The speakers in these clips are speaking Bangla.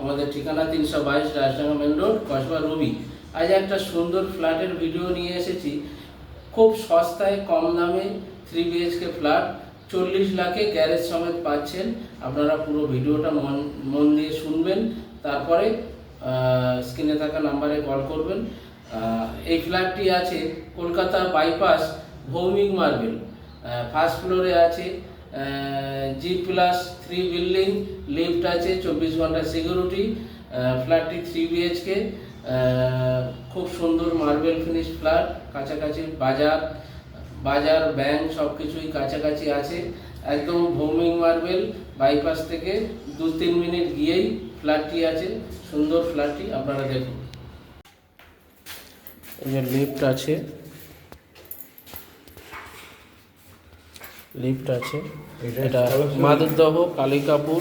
আমাদের ঠিকানা তিনশো বাইশ রাজডাঙ্গা মেন রোড, কসবা রবি। আজ একটা সুন্দর ফ্ল্যাটের ভিডিও নিয়ে এসেছি। খুব সস্তায়, কম দামে থ্রি বিএইচকে ফ্ল্যাট চল্লিশ লাখে গ্যারেজ সমেত পাচ্ছেন। আপনারা পুরো ভিডিওটা মন মন দিয়ে শুনবেন। তারপরে স্ক্রিনে থাকা নাম্বারে কল করবেন। এই ফ্ল্যাটটি আছে Kolkata bypass Bhowmick marble first ফ্লোরে আছে G plus three building lift আছে, চব্বিশ ঘণ্টা সিকিউরিটি ফ্ল্যাটটি থ্রি বিএইচকে খুব সুন্দর মার্বেল ফিনিশ ফ্ল্যাট কাছাকাছি বাজার বাজার ব্যাংক সব কিছুই কাছাকাছি আছে। একদম ভৌমিক মার্বেল বাইপাস থেকে দু তিন মিনিট গিয়েই ফ্ল্যাটটি আছে, সুন্দর ফ্ল্যাটটি আপনারা দেখুন। এই লিফট আছে লিফট আছে। এটা Madurdaha Kalikapur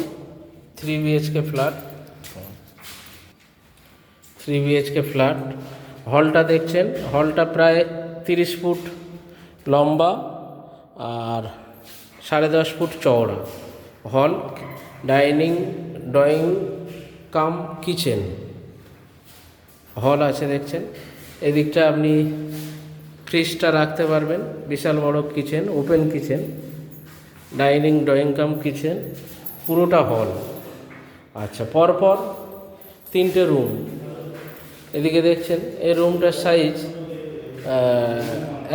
three BHK flat three BHK flat হলটা দেখছেন হলটা প্রায় তিরিশ ফুট লম্বা আর সাড়ে দশ ফুট চওড়া। হল ডাইনিং ড্রয়িং কাম কিচেন। হল আছে দেখছেন। এদিকটা আপনি ফ্রিজটা রাখতে পারবেন, বিশাল বড় kitchen open kitchen dining drawing cum kitchen পুরোটা হল আচ্ছা পরপর তিনটে রুম এদিকে দেখছেন, এই রুমটার সাইজ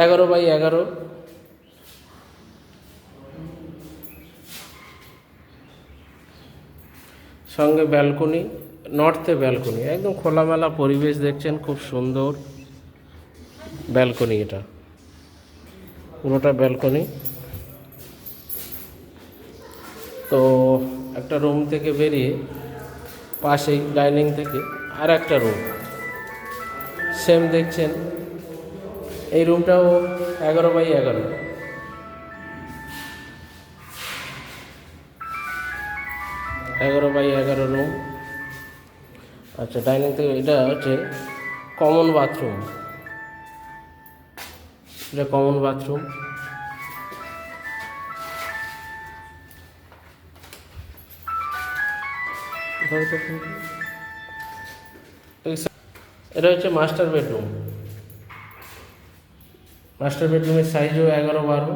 এগারো বাই এগারো। সঙ্গে ব্যালকনি নর্থে ব্যালকনি একদম খোলামেলা পরিবেশ দেখছেন, খুব সুন্দর। ব্যালকনি এটা। পুরোটা ব্যালকনি। তো একটা রুম থেকে বেরিয়ে পাশেই ডাইনিং থেকে আর একটা রুম। সেম দেখছেন, এই রুমটাও এগারো বাই এগারো। এগারো বাই এগারো রুম। আচ্ছা ডাইনিং থেকে, এটা হচ্ছে কমন বাথরুম এটা কমন বাথরুম এটা হচ্ছে মাস্টার বেডরুম মাস্টার বেডরুমের সাইজও এগারো বারো।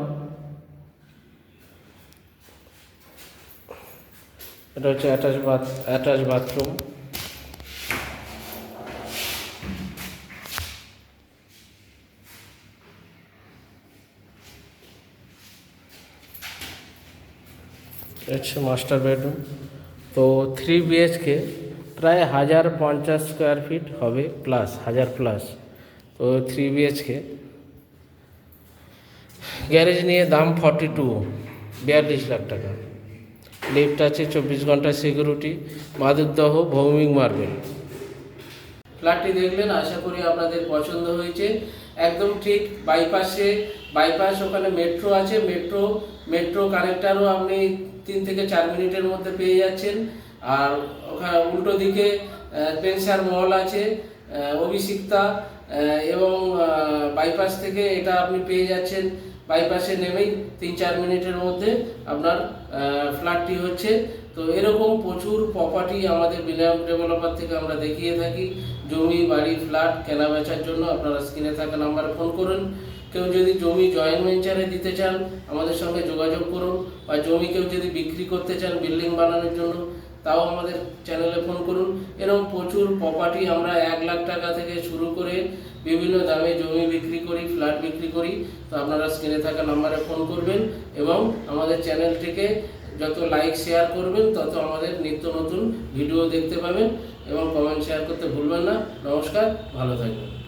এটা হচ্ছে অ্যাটাচ বাথ অ্যাটাচ বাথরুম হচ্ছে মাস্টার বেডরুম তো থ্রি বিএইচকে প্রায় হাজার পঞ্চাশ স্কোয়ার ফিট হবে প্লাস হাজার প্লাস তো থ্রি বিএইচকে গ্যারেজ নিয়ে দাম ফর্টি টু বিয়াল্লিশ লাখ টাকা। লিফট আছে চব্বিশ ঘণ্টা সিকিউরিটি মাদুরদহ, ভৌমিক মার্বেল ফ্ল্যাটটি দেখলেন আশা করি আপনাদের পছন্দ হয়েছে। একদম ঠিক বাইপাসে বাইপাস ওখানে মেট্রো আছে। মেট্রো মেট্রো কানেক্টারও আপনি তিন থেকে চার মিনিটের মধ্যে পেয়ে যাচ্ছেন। আর ওখানে উল্টো দিকে পেনসার মল আছে অভিষিক্তা এবং বাইপাস থেকে এটা আপনি পেয়ে যাচ্ছেন। বাইপাসে নেমেই তিন চার মিনিটের মধ্যে আপনার ফ্ল্যাটটি হচ্ছে। তো এরকম প্রচুর প্রপার্টি আমাদের বিলিয়াম ডেভেলপার থেকে আমরা দেখিয়ে থাকি। জমি, বাড়ি, ফ্ল্যাট কেনা বেচার জন্য আপনারা স্ক্রিনে থাকা নাম্বারে ফোন করুন। কেউ যদি জমি জয়েন্ট ভেঞ্চারে দিতে চান, আমাদের সঙ্গে যোগাযোগ করুন। বা জমি কেউ যদি বিক্রি করতে চান বিল্ডিং বানানোর জন্য, তাও আমাদের চ্যানেলে ফোন করুন। এরকম প্রচুর প্রপার্টি আমরা এক লাখ টাকা থেকে শুরু করে বিভিন্ন দামে জমি বিক্রি করি ফ্ল্যাট বিক্রি করি। তো আপনারা স্ক্রিনে থাকা নাম্বারে ফোন করবেন এবং আমাদের চ্যানেলটিকে যত লাইক শেয়ার করবেন, তত আমাদের নিত্য নতুন ভিডিও দেখতে পাবেন। এবং কমেন্ট শেয়ার করতে ভুলবেন না। নমস্কার, ভালো থাকবেন।